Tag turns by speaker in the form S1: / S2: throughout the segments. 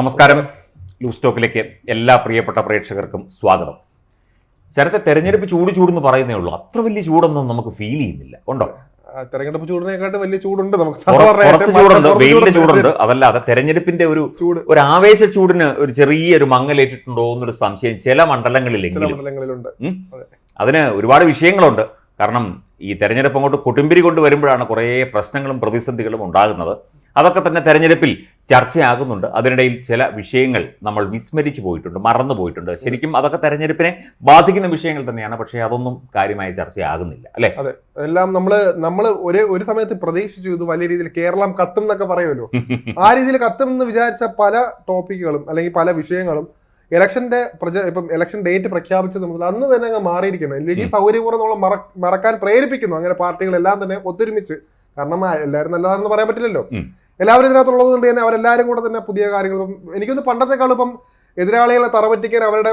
S1: നമസ്കാരം. ലൂസ് ടോക്കിലേക്ക് എല്ലാ പ്രിയപ്പെട്ട പ്രേക്ഷകർക്കും സ്വാഗതം. ശരത്തെ തെരഞ്ഞെടുപ്പ് ചൂട് ചൂടെന്ന് പറയുന്നേ ഉള്ളൂ. അത്ര വലിയ ചൂടൊന്നും നമുക്ക് ഫീൽ ചെയ്യുന്നില്ല. ഉണ്ടോ?
S2: തെരഞ്ഞെടുപ്പ് ചൂടിനെക്കാട്ട് വലിയ ചൂടുണ്ട്. നമുക്ക്
S1: ചൂടുണ്ട്. വെയിലിന്റെ
S2: ചൂടുണ്ട്.
S1: അതല്ലാതെ തെരഞ്ഞെടുപ്പിന്റെ ഒരു ഒരു ആവേശ ചൂടിന് ഒരു ചെറിയൊരു മങ്ങലേറ്റിട്ടുണ്ടോ എന്നൊരു സംശയം ചില മണ്ഡലങ്ങളിലെങ്കിലും. അതിന് ഒരുപാട് വിഷയങ്ങളുണ്ട്. കാരണം ഈ തെരഞ്ഞെടുപ്പ് അങ്ങോട്ട് കൊട്ടുമ്പിരി കൊണ്ട് വരുമ്പോഴാണ് കുറേ പ്രശ്നങ്ങളും പ്രതിസന്ധികളും ഉണ്ടാകുന്നത്. അതൊക്കെ തന്നെ തെരഞ്ഞെടുപ്പിൽ ചർച്ചയാകുന്നുണ്ട്. അതിനിടയിൽ ചില വിഷയങ്ങൾ നമ്മൾ വിസ്മരിച്ചു പോയിട്ടുണ്ട് മറന്നു പോയിട്ടുണ്ട്. ശരിക്കും അതൊക്കെ തെരഞ്ഞെടുപ്പിനെ ബാധിക്കുന്ന വിഷയങ്ങൾ തന്നെയാണ്. പക്ഷേ അതൊന്നും കാര്യമായ ചർച്ചയാകുന്നില്ല. അല്ലെ?
S2: എല്ലാം നമ്മൾ നമ്മൾ ഒരേ ഒരു സമയത്ത് പ്രതീക്ഷിച്ചു ഇത് വലിയ രീതിയിൽ കേരളം കത്തും എന്നൊക്കെ പറയുമല്ലോ. ആ രീതിയിൽ കത്തും എന്ന് വിചാരിച്ച പല ടോപ്പിക്കുകളും അല്ലെങ്കിൽ പല വിഷയങ്ങളും ഇലക്ഷന്റെ പ്രജ ഇപ്പം ഇലക്ഷൻ ഡേറ്റ് പ്രഖ്യാപിച്ചത് മുതൽ അന്ന് തന്നെ അങ്ങ് മാറിയിരിക്കുന്നു. അല്ലെങ്കിൽ. സൗകര്യപൂർവം നമ്മൾ മറ മറക്കാൻ പ്രേരിപ്പിക്കുന്നു. അങ്ങനെ പാർട്ടികളെല്ലാം തന്നെ ഒത്തൊരുമിച്ച്. കാരണം എല്ലാവരും നല്ലതാണെന്ന് പറയാൻ പറ്റില്ലല്ലോ. എല്ലാവരും ഇതിനകത്തുള്ളത് കൊണ്ട് തന്നെ അവരെല്ലാവരും കൂടെ തന്നെ പുതിയ കാര്യങ്ങൾ എനിക്കൊന്ന് പണ്ടത്തെക്കാളും ഇപ്പം എതിരാളികളെ തറപറ്റിക്കാൻ അവരുടെ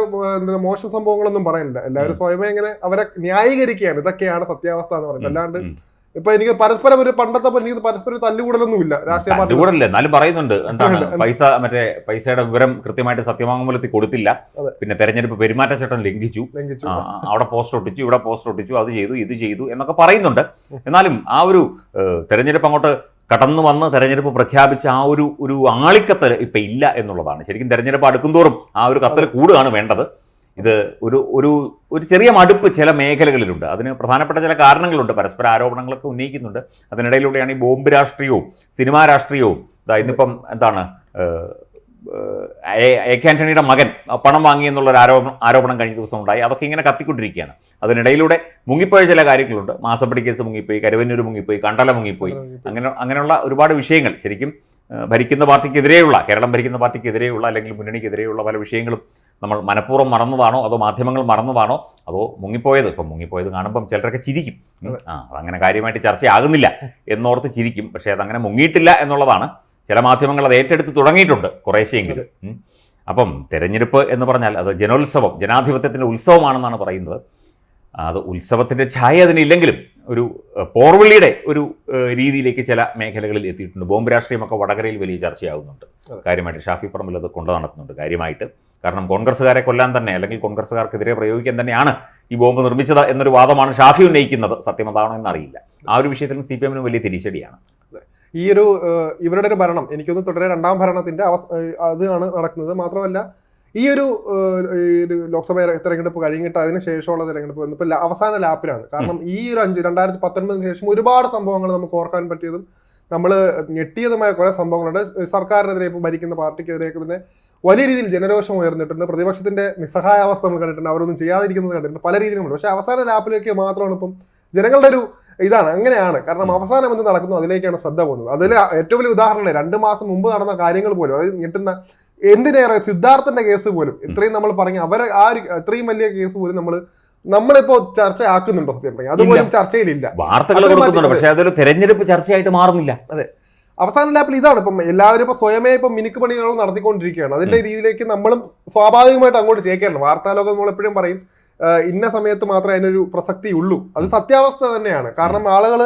S2: മോശം സംഭവങ്ങളൊന്നും പറയുന്നില്ല എല്ലാവരും സ്വയമേ ഇങ്ങനെ അവരെ ന്യായീകരിക്കുകയാണ്. ഇതൊക്കെയാണ് സത്യാവസ്ഥ എന്ന് പറയുന്നത്. അല്ലാണ്ട് ഇപ്പൊ എനിക്ക് പരസ്പരം ഒരു പണ്ടത്തെ എനിക്ക് പരസ്പരം തല്ലുകൂടലൊന്നുമില്ല രാഷ്ട്രീയ പാർട്ടി
S1: കൂടല്ലേ എന്നാലും പറയുന്നുണ്ട്. എന്താണ്? പൈസ മറ്റേ പൈസയുടെ വിവരം കൃത്യമായിട്ട് സത്യവാങ്മൂലത്തിൽ കൊടുത്തില്ല. പിന്നെ തെരഞ്ഞെടുപ്പ് പെരുമാറ്റച്ചട്ടം ലംഘിച്ചു. അവിടെ പോസ്റ്റർ ഒട്ടിച്ചു ഇവിടെ പോസ്റ്റർ ഒട്ടിച്ചു അത് ചെയ്തു ഇത് ചെയ്തു എന്നൊക്കെ പറയുന്നുണ്ട്. എന്നാലും ആ ഒരു തെരഞ്ഞെടുപ്പ് അങ്ങോട്ട് കടന്നു വന്ന് തെരഞ്ഞെടുപ്പ് പ്രഖ്യാപിച്ച ആ ഒരു ഒരു ആളിക്കത്തൽ ഇപ്പം ഇല്ല എന്നുള്ളതാണ്. ശരിക്കും തെരഞ്ഞെടുപ്പ് അടുക്കുന്തോറും ആ ഒരു കത്തൽ കൂടുകയാണ് വേണ്ടത്. ഇത് ഒരു ഒരു ഒരു ചെറിയ മടുപ്പ് ചില മേഖലകളിലുണ്ട്. അതിന് പ്രധാനപ്പെട്ട ചില കാരണങ്ങളുണ്ട്. പരസ്പര ആരോപണങ്ങളൊക്കെ ഉന്നയിക്കുന്നുണ്ട്. അതിനിടയിലൂടെയാണ് ഈ ബോംബ് രാഷ്ട്രീയവും സിനിമാ രാഷ്ട്രീയവും ഇതാ ഇന്നിപ്പം എന്താണ് എ കെ ആന്റണിയുടെ മകൻ പണം വാങ്ങി എന്നുള്ള ഒരു ആരോപണം ആരോപണം കഴിഞ്ഞ ദിവസം ഉണ്ടായി അതൊക്കെ ഇങ്ങനെ കത്തിക്കൊണ്ടിരിക്കുകയാണ്. അതിനിടയിലൂടെ മുങ്ങിപ്പോയ ചില കാര്യങ്ങളുണ്ട്. മാസപ്പടി കേസ് മുങ്ങിപ്പോയി കരുവന്നൂർ മുങ്ങിപ്പോയി കണ്ടല മുങ്ങിപ്പോയി. അങ്ങനെ അങ്ങനെയുള്ള ഒരുപാട് വിഷയങ്ങൾ ശരിക്കും ഭരിക്കുന്ന പാർട്ടിക്കെതിരെയുള്ള കേരളം ഭരിക്കുന്ന പാർട്ടിക്കെതിരെയുള്ള അല്ലെങ്കിൽ മുന്നണിക്കെതിരെയുള്ള പല വിഷയങ്ങളും നമ്മൾ മനഃപൂർവം മറന്നതാണോ? അതോ മാധ്യമങ്ങൾ മറന്നതാണോ? അതോ മുങ്ങിപ്പോയത്? ഇപ്പം മുങ്ങിപ്പോയത് കാണുമ്പം ചിലരൊക്കെ ചിരിക്കും. ആ അതങ്ങനെ കാര്യമായിട്ട് ചർച്ചയാകുന്നില്ല എന്നോർത്ത് ചിരിക്കും. പക്ഷേ അതങ്ങനെ മുങ്ങിയിട്ടില്ല എന്നുള്ളതാണ് ചില മാധ്യമങ്ങൾ അത് ഏറ്റെടുത്ത് തുടങ്ങിയിട്ടുണ്ട് കുറേശ്ശെയെങ്കിലും. അപ്പം തെരഞ്ഞെടുപ്പ് എന്ന് പറഞ്ഞാൽ അത് ജനോത്സവം ജനാധിപത്യത്തിന്റെ ഉത്സവമാണെന്നാണ് പറയുന്നത്. അത് ഉത്സവത്തിന്റെ ഛായ അതിനില്ലെങ്കിലും ഒരു പോർവിളിയുടെ ഒരു രീതിയിലേക്ക് ചില മേഖലകളിൽ എത്തിയിട്ടുണ്ട്. ബോംബ് രാഷ്ട്രീയമൊക്കെ വടകരയിൽ വലിയ ചർച്ചയാകുന്നുണ്ട് കാര്യമായിട്ട് ഷാഫി പറമ്പിൽ അത് കൊണ്ടു നടത്തുന്നുണ്ട് കാര്യമായിട്ട്. കാരണം കോൺഗ്രസ്സുകാരെ കൊല്ലാൻ തന്നെ അല്ലെങ്കിൽ കോൺഗ്രസ്സുകാർക്കെതിരെ പ്രയോഗിക്കാൻ തന്നെയാണ് ഈ ബോംബ് നിർമ്മിച്ചത് എന്നൊരു വാദമാണ് ഷാഫി ഉന്നയിക്കുന്നത്. സത്യം അതാണോ എന്നറിയില്ല. ആ ഒരു വിഷയത്തിലും സി പി എമ്മിനും വലിയ തിരിച്ചടിയാണ്.
S2: ഈ ഒരു ഇവരുടെ ഒരു ഭരണം എനിക്കൊന്ന് തുടരെ രണ്ടാം ഭരണത്തിന്റെ അവസ് അതാണ് നടക്കുന്നത്. മാത്രമല്ല ഈ ഒരു ലോക്സഭ തെരഞ്ഞെടുപ്പ് കഴിഞ്ഞിട്ട് അതിന് ശേഷമുള്ള തെരഞ്ഞെടുപ്പ് വരുന്നത് ഇപ്പോൾ അവസാന ലാപ്പിലാണ്. കാരണം ഈ ഒരു അഞ്ച് രണ്ടായിരത്തി പത്തൊൻപതിന് ശേഷം ഒരുപാട് സംഭവങ്ങൾ നമുക്ക് ഓർക്കാൻ പറ്റിയതും നമ്മൾ ഞെട്ടിയതുമായ കുറേ സംഭവങ്ങളുണ്ട്. സർക്കാരിനെതിരെ ഇപ്പോൾ ഭരിക്കുന്ന പാർട്ടിക്കെതിരെയൊക്കെ തന്നെ വലിയ രീതിയിൽ ജനരോഷം ഉയർന്നിട്ടുണ്ട്. പ്രതിപക്ഷത്തിന്റെ നിസ്സഹായാവസ്ഥ നമ്മൾ കണ്ടിട്ടുണ്ട്. അവരൊന്നും ചെയ്യാതിരിക്കുന്നത് കണ്ടിട്ടുണ്ട്. പല രീതിയിലുമുണ്ട് പക്ഷേ അവസാന ലാപ്പിലേക്ക് മാത്രമാണ് ഇപ്പം ജനങ്ങളുടെ ഒരു ഇതാണ് അങ്ങനെയാണ്. കാരണം അവസാനം എന്ത് നടക്കുന്നു? അതിലേക്കാണ് ശ്രദ്ധ പോകുന്നത്. അതിൽ ഏറ്റവും വലിയ ഉദാഹരണം രണ്ട് മാസം മുമ്പ് നടന്ന കാര്യങ്ങൾ പോലും അത് ഞെട്ടുന്ന എന്തിനേറെ സിദ്ധാർത്ഥന്റെ കേസ് പോലും ഇത്രയും നമ്മൾ പറഞ്ഞു അവരെ ആ ഒരു ഇത്രയും വലിയ കേസ് പോലും നമ്മൾ നമ്മളിപ്പോ ചർച്ച ആക്കുന്നുണ്ടോ സത്യം പറഞ്ഞാൽ? അതുപോലും ചർച്ചയിലില്ല.
S1: വാർത്തകൾ കൊടുക്കുന്നുണ്ട്. പക്ഷേ അതൊരു തെരഞ്ഞെടുപ്പ് ചർച്ചയായിട്ട് മാറുന്നില്ല. അതെ.
S2: അവസാന ലാപ്പിൽ ഇതാണ്. ഇപ്പം എല്ലാവരും ഇപ്പൊ സ്വയമേ ഇപ്പൊ മിനുക്ക് പണികൾ നടത്തിക്കൊണ്ടിരിക്കുകയാണ്. അതിന്റെ രീതിയിലേക്ക് നമ്മളും സ്വാഭാവികമായിട്ട് അങ്ങോട്ട് ചേക്കേറണം. വാർത്താലോകം നമ്മൾ എപ്പോഴും പറയും ഇന്ന സമയത്ത് മാത്രമേ അതിനൊരു പ്രസക്തി ഉള്ളൂ അത് സത്യാവസ്ഥ തന്നെയാണ്. കാരണം ആളുകൾ